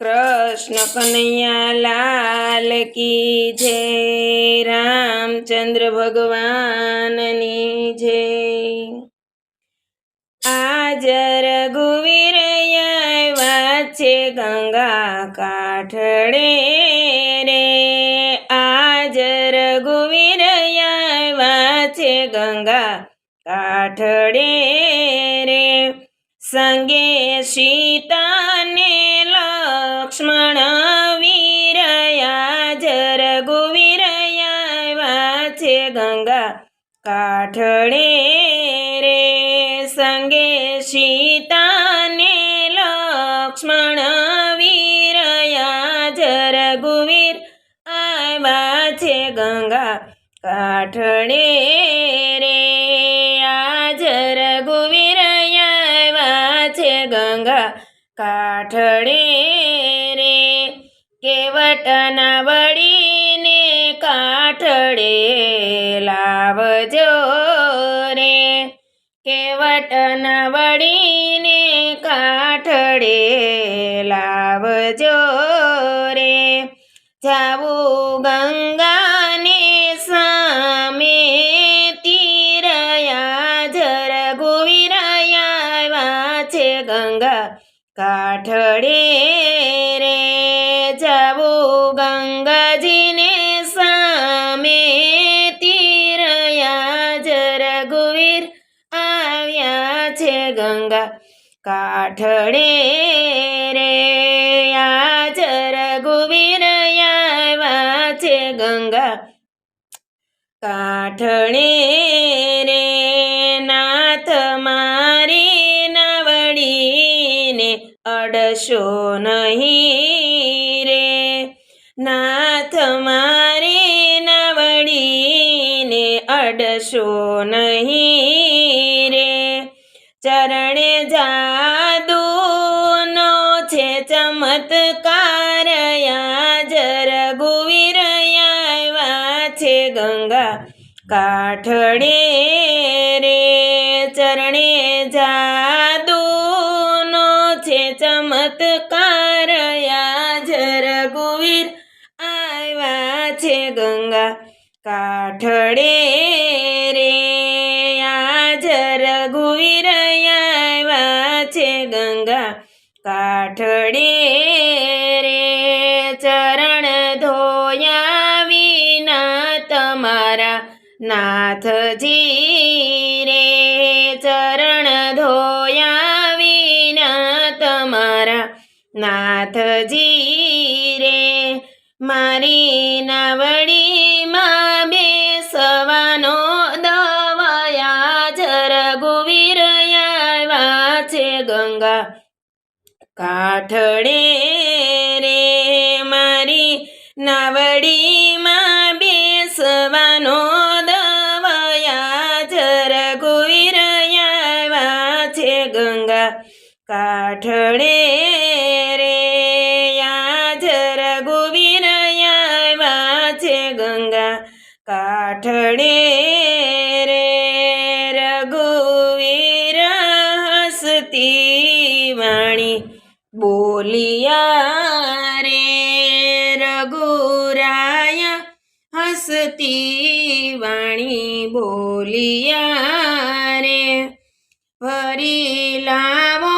કૃષ્ણ કનૈયા લાલ કી જય, રામચંદ્ર ભગવાનની જય. આજ રઘુવીર આવ્યા છે ગંગા કાઠડે રે. આજ રઘુવીર આવ્યા છે ગંગા કાઠડે રે. સંગે સીતાને લક્ષ્મણ વીરયા જર ગુવીરયા છે ગંગા કાઠડે રે સંગે સીતાને લક્ષ્મણ વીરયા જર ગુવીર આવ્યા છે ગંગા કાઠડે રે આ જર ગુવીર આવ્યા છે ગંગા કાઠડે કેવટના વળીને કાઠડે લાવજો રે. કેવટના વળીને કાઠડે લાવજો રે. જાવું ગંગાને સામે તીરયા, જર ગોવિરયા છે ગંગા કાઠડે રે. જાવું કાઠડે રે. આજ રઘુવીર આવ્યા છે ગંગા. કાઠણે રે, નાથ મારી નવડીને અડશો નહીં રે. નાથ મારી નવડીને અડશો નહીં કાઠડે રે ચરણે જાદુનો છે ચમત્કાર યાજર ગુવીર આવ્યા છે ગંગા. કાઠડે રે યાજર રઘુવીર નાથજી રે ચરણ ધોયા વિના તમારા નાથજી રે મારી નાવડીમાં બેસવાનો દવાયા જર ગુવીરયા છે ગંગા કાઠડે રે. મારી નાવડીમાં બોલિયા રે રઘુરાય હસતી વાણી બોલિયા રે ફરી લાવો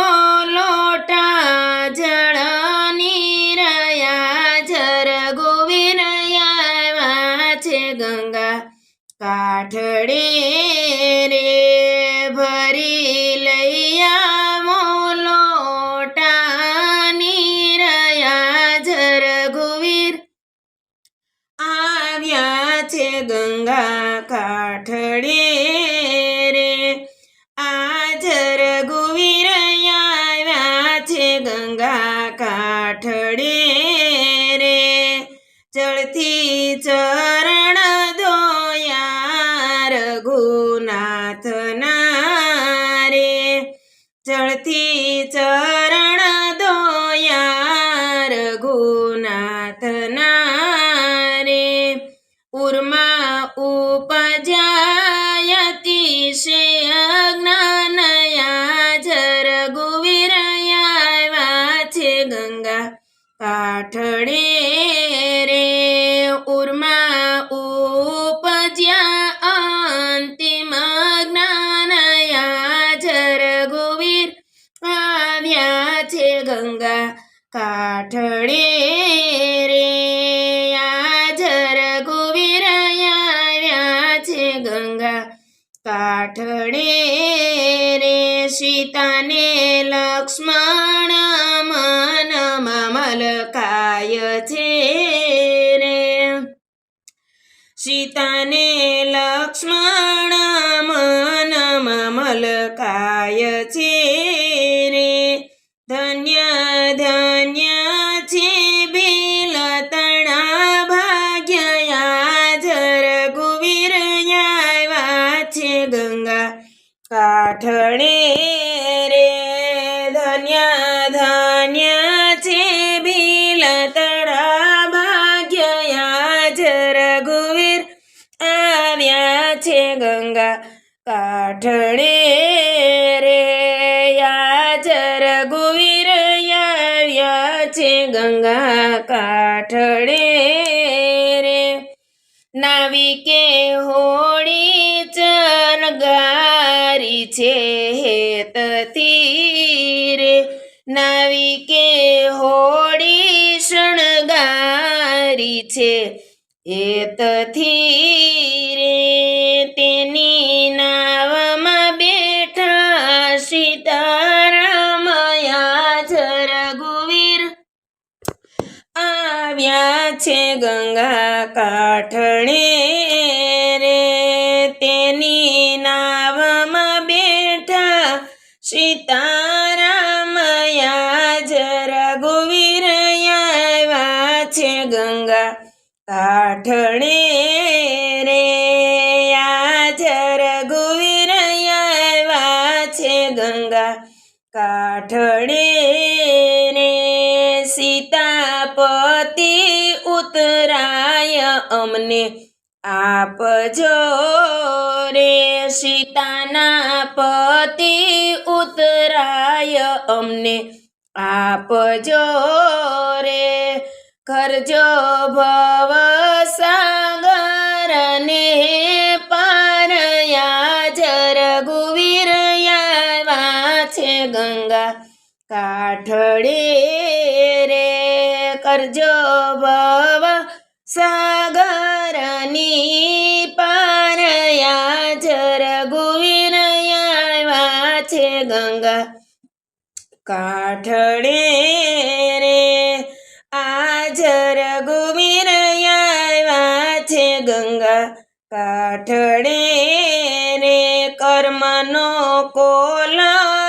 લોટા જળની રયા જર ગોવિનયા છે ગંગા કાઠડે રે. કાઠડે રે ઉર્મા ઉપજ્યા અંતિમ જ્ઞાનયા જર ગોવીર આવ્યા છે ગંગા. કાઠડે રે જર ગોવીર આવ્યા છે ગંગા. કાઠડે રે સીતાને લક્ષ્મણ મલકાય છે રે સીતાને લક્ષ્મણ મનમાં મલકાય છે રે ધન્ય ધન્ય છે ભીલ તણા ભાગ્યા જર ગુવીર છે ગંગા કાઠડે કાઠડે રે યાજર ગુવીર આવ્યા છે ગંગા કાઠડે રે. નાવિકે હોળી ચનગારી છે હેતથી રે. નાવિકે હોળી શણગારી છે હેતથી આવ્યા છે ગંગા કાઠણે રે. તેની નાવમાં બેઠા સીતારામયા જરા ગોવીર આવ્યા છે ગંગા કાઠણે અમને આપજો રે સીતાના પતિ ઉતરાય અમને આપજો રે. કરજો ભવ સાગરને પારયા જર ગુવીર છે ગંગા કાઠડે રે. કરજો ભવ સાગરની કાઠડે રે. આજ રઘુવીર આવ્યા છે ગંગા. કાઠડે રે કર્મનો કોલ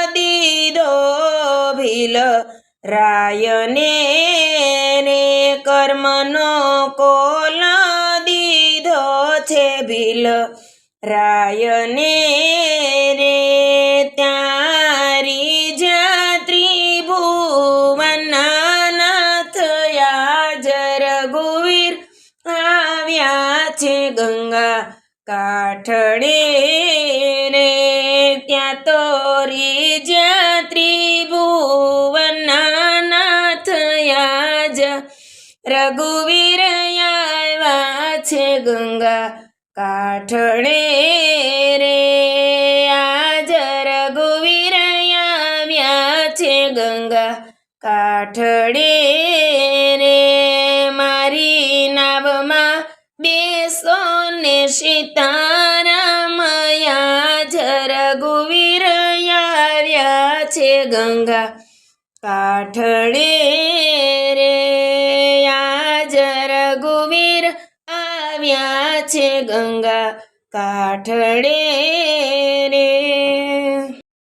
દીધો ભીલ. રાયને રે કર્મનો કોલ દીધો છે ભીલ. રાયને યાજર આવ્યા છે ગંગા કાઠડે રે ત્યાં તો રીજા જાત્રી ભુવનાથ યાજ રઘુવીર આવ્યા છે ગંગા કાઠડે રે ગંગા કાઠડે રે. આજ રઘુવીર આવ્યા છે ગંગા કાઠડે